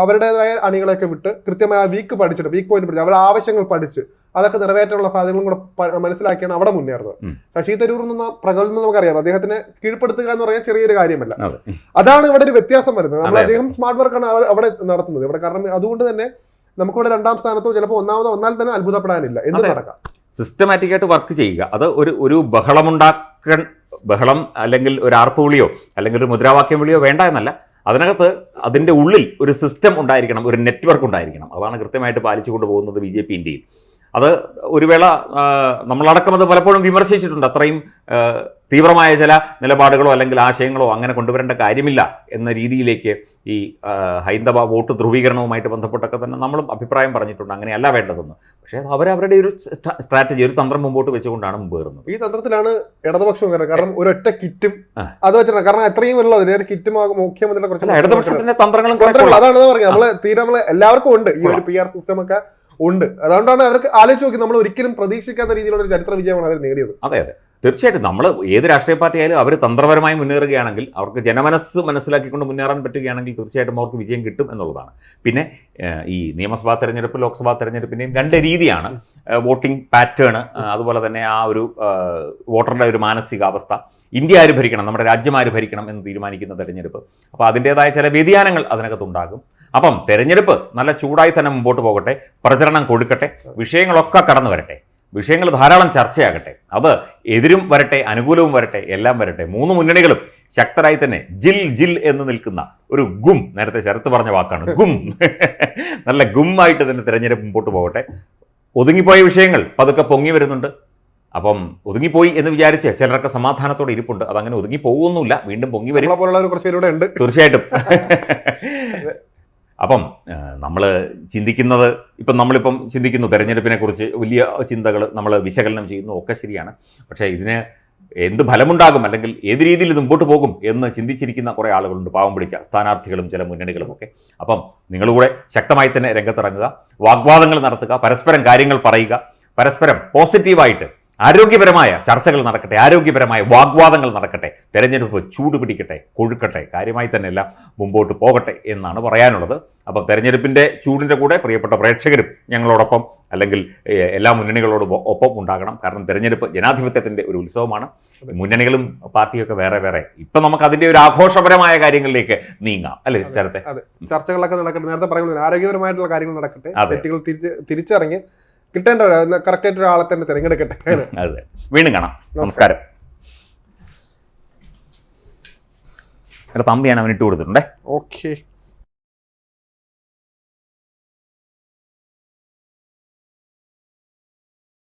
S2: അവരുടേതായ അണികളെയൊക്കെ വിട്ട് കൃത്യമായ വീക്ക് പഠിച്ചിട്ട് വീക്ക് പോയിന്റ് പഠിച്ച്. അവരുടെ ആവശ്യങ്ങൾ പഠിച്ച് അതൊക്കെ നിറവേറ്റാനുള്ള സാധ്യതകളും കൂടെ മനസ്സിലാക്കിയാണ് അവിടെ മുന്നേറുന്നത്. ശശി തരൂർ എന്ന പ്രഗത്ഭം നമുക്കറിയാം. അദ്ദേഹത്തിനെ കീഴ്പ്പെടുത്തുക എന്ന് പറയാൻ ചെറിയൊരു കാര്യമല്ല.
S1: അതെ.
S2: അതാണ് ഇവിടെ ഒരു വ്യത്യാസം വരുന്നത്. നമ്മൾ. അദ്ദേഹം സ്മാർട്ട് വർക്കാണ് അവ- അവിടെ നടത്തുന്നത്. ഇവിടെ കാരണം അതുകൊണ്ട് തന്നെ നമുക്കിവിടെ രണ്ടാം സ്ഥാനത്തോ ചിലപ്പോൾ ഒന്നാമതോ ഒന്നാൽ തന്നെ അത്ഭുതപ്പെടാനില്ല. എന്ത്. നടക്കാം.
S1: സിസ്റ്റമാറ്റിക് ആയിട്ട് വർക്ക് ചെയ്യുക. അത് ഒരു ഒരു ബഹളമുണ്ടാക്കാൻ ബഹളം അല്ലെങ്കിൽ ഒരു ആർപ്പ് വിളിയോ അല്ലെങ്കിൽ ഒരു മുദ്രാവാക്യം വിളിയോ വേണ്ട എന്നല്ല. അതിനകത്ത് അതിന്റെ ഉള്ളിൽ ഒരു സിസ്റ്റം ഉണ്ടായിരിക്കണം. ഒരു നെറ്റ്വർക്ക് ഉണ്ടായിരിക്കണം. അതാണ് കൃത്യമായിട്ട് പാലിച്ചു കൊണ്ടുപോകുന്നത് ബി ജെ പി ഇന്ത്യയിൽ. അത് ഒരു വേള നമ്മളടക്കം അത് പലപ്പോഴും വിമർശിച്ചിട്ടുണ്ട്. അത്രയും തീവ്രമായ ചില നിലപാടുകളോ അല്ലെങ്കിൽ ആശയങ്ങളോ അങ്ങനെ കൊണ്ടുവരേണ്ട കാര്യമില്ല എന്ന രീതിയിലേക്ക് ഈ ഹൈന്ദവ വോട്ട് ധ്രുവീകരണവുമായിട്ട് ബന്ധപ്പെട്ടൊക്കെ തന്നെ നമ്മളും അഭിപ്രായം പറഞ്ഞിട്ടുണ്ട്. അങ്ങനെയല്ല വേണ്ടതെന്ന്. പക്ഷേ അവരവരുടെ ഒരു സ്ട്രാറ്റജി ഒരു തന്ത്രം മുമ്പോട്ട് വെച്ചുകൊണ്ടാണ് മുമ്പ് വരുന്നത്.
S2: ഈ തന്ത്രത്തിലാണ് ഇടതുപക്ഷം കാരണം ഒരൊറ്റ കിറ്റും. അത് വെച്ചിട്ട് കാരണം അത്രയും ഉള്ളത് ഒരു കിറ്റും മുഖ്യമന്ത്രിയുടെ കുറച്ച്
S1: ഇടതുപക്ഷത്തിന്റെ തന്ത്രങ്ങളും
S2: അതാണ് പറഞ്ഞത്. നമ്മൾ തീരെ നമ്മൾ എല്ലാവർക്കും ഉണ്ട്. ഈ ഒരു പി ആർ സിസ്റ്റം ഒക്കെ ഉണ്ട്. അതുകൊണ്ടാണ് അവർക്ക് ആലോചിച്ച് നോക്കി. നമ്മൾ ഒരിക്കലും പ്രതീക്ഷിക്കാത്ത രീതിയിലുള്ള ഒരു ചരിത്ര വിജയമാണ് അവർ നേടിയത്.
S1: അതെ അതെ. തീർച്ചയായിട്ടും നമ്മൾ ഏത് രാഷ്ട്രീയ പാർട്ടി ആയാലും അവർ തന്ത്രപരമായി മുന്നേറുകയാണെങ്കിൽ അവർക്ക് ജനമനസ്സ് മനസ്സിലാക്കിക്കൊണ്ട് മുന്നേറാൻ പറ്റുകയാണെങ്കിൽ തീർച്ചയായിട്ടും അവർക്ക് വിജയം കിട്ടും എന്നുള്ളതാണ്. പിന്നെ ഈ നിയമസഭാ തെരഞ്ഞെടുപ്പ് ലോക്സഭാ തെരഞ്ഞെടുപ്പിന്റെയും രണ്ട് രീതിയാണ് വോട്ടിംഗ് പാറ്റേൺ അതുപോലെ തന്നെ ആ ഒരു വോട്ടറുടെ ഒരു മാനസികാവസ്ഥ. ഇന്ത്യ ആര് ഭരിക്കണം നമ്മുടെ രാജ്യം ആര് ഭരിക്കണം എന്ന് തീരുമാനിക്കുന്ന തെരഞ്ഞെടുപ്പ്. അപ്പോൾ അതിന്റേതായ ചില വ്യതിയാനങ്ങൾ അതിനകത്തുണ്ടാകും അപ്പം തെരഞ്ഞെടുപ്പ് നല്ല ചൂടായി തന്നെ മുമ്പോട്ട് പോകട്ടെ പ്രചരണം കൊടുക്കട്ടെ വിഷയങ്ങളൊക്കെ കടന്നു വരട്ടെ വിഷയങ്ങൾ ധാരാളം ചർച്ചയാകട്ടെ. അത് എതിരും വരട്ടെ അനുകൂലവും വരട്ടെ എല്ലാം വരട്ടെ. മൂന്ന് മുന്നണികളും ശക്തരായി തന്നെ ജിൽ ജിൽ എന്ന് നിൽക്കുന്ന ഒരു ഗും നേരത്തെ ശരത്ത് പറഞ്ഞ വാക്കാണ് ഗും. നല്ല ഗുമ്മായിട്ട് തന്നെ തിരഞ്ഞെടുപ്പ് മുമ്പോട്ട് പോകട്ടെ. ഒതുങ്ങിപ്പോയ വിഷയങ്ങൾ പതുക്കെ പൊങ്ങി വരുന്നുണ്ട്. അപ്പം ഒതുങ്ങിപ്പോയി എന്ന് വിചാരിച്ച് ചിലരൊക്കെ സമാധാനത്തോടെ ഇരിപ്പുണ്ട്. അതങ്ങനെ ഒതുങ്ങി പോകുന്നില്ല വീണ്ടും പൊങ്ങി വരും. തീർച്ചയായിട്ടും. അപ്പം നമ്മൾ ചിന്തിക്കുന്നത് ഇപ്പം നമ്മളിപ്പം ചിന്തിക്കുന്നു തെരഞ്ഞെടുപ്പിനെ കുറിച്ച് വലിയ ചിന്തകൾ നമ്മൾ വിശകലനം ചെയ്യുന്നു ഒക്കെ ശരിയാണ്. പക്ഷേ ഇതിന് എന്ത് ഫലമുണ്ടാകും അല്ലെങ്കിൽ ഏത് രീതിയിൽ ഇത് മുമ്പോട്ട് പോകും എന്ന് ചിന്തിച്ചിരിക്കുന്ന കുറേ ആളുകളുണ്ട്. പാവം പിടിച്ച സ്ഥാനാർത്ഥികളും ചില മുന്നണികളും ഒക്കെ. അപ്പം നിങ്ങളുകൂടെ ശക്തമായി തന്നെ രംഗത്തിറങ്ങുക വാഗ്വാദങ്ങൾ നടത്തുക പരസ്പരം കാര്യങ്ങൾ പറയുക പരസ്പരം പോസിറ്റീവായിട്ട് ആരോഗ്യപരമായ ചർച്ചകൾ നടക്കട്ടെ ആരോഗ്യപരമായ വാഗ്വാദങ്ങൾ നടക്കട്ടെ തെരഞ്ഞെടുപ്പ് ചൂട് പിടിക്കട്ടെ കൊഴുക്കട്ടെ കാര്യമായി തന്നെ എല്ലാം മുമ്പോട്ട് പോകട്ടെ എന്നാണ് പറയാനുള്ളത്. അപ്പം തെരഞ്ഞെടുപ്പിന്റെ ചൂടിന്റെ കൂടെ പ്രിയപ്പെട്ട പ്രേക്ഷകരും ഞങ്ങളോടൊപ്പം അല്ലെങ്കിൽ എല്ലാ മുന്നണികളോടും ഒപ്പം ഉണ്ടാകണം. കാരണം തെരഞ്ഞെടുപ്പ് ജനാധിപത്യത്തിന്റെ ഒരു ഉത്സവമാണ്. മുന്നണികളും പാർട്ടിയൊക്കെ വേറെ വേറെ. ഇപ്പം നമുക്ക് അതിന്റെ ഒരു ആഘോഷപരമായ കാര്യങ്ങളിലേക്ക് നീങ്ങാം. അല്ലേ ശരത്തെ?
S2: ചർച്ചകളൊക്കെ നടക്കട്ടെ. നേരത്തെ പറയുന്നത് ആരോഗ്യപരമായിട്ടുള്ള കാര്യങ്ങൾ നടക്കട്ടെ. തെറ്റുകൾ തിരിച്ച് തിരിച്ചറിഞ്ഞ് കിട്ടേണ്ട കറക്റ്റ് ആയിട്ട് ഒരാളെ തന്നെ തിരഞ്ഞെടുക്കട്ടെ.
S1: അതെ. വീണ്ടും കാണാം. നമസ്കാരം. പമ്പ് ഞാൻ അവനിട്ട് കൊടുത്തിട്ടുണ്ടേ.
S2: ഓക്കെ.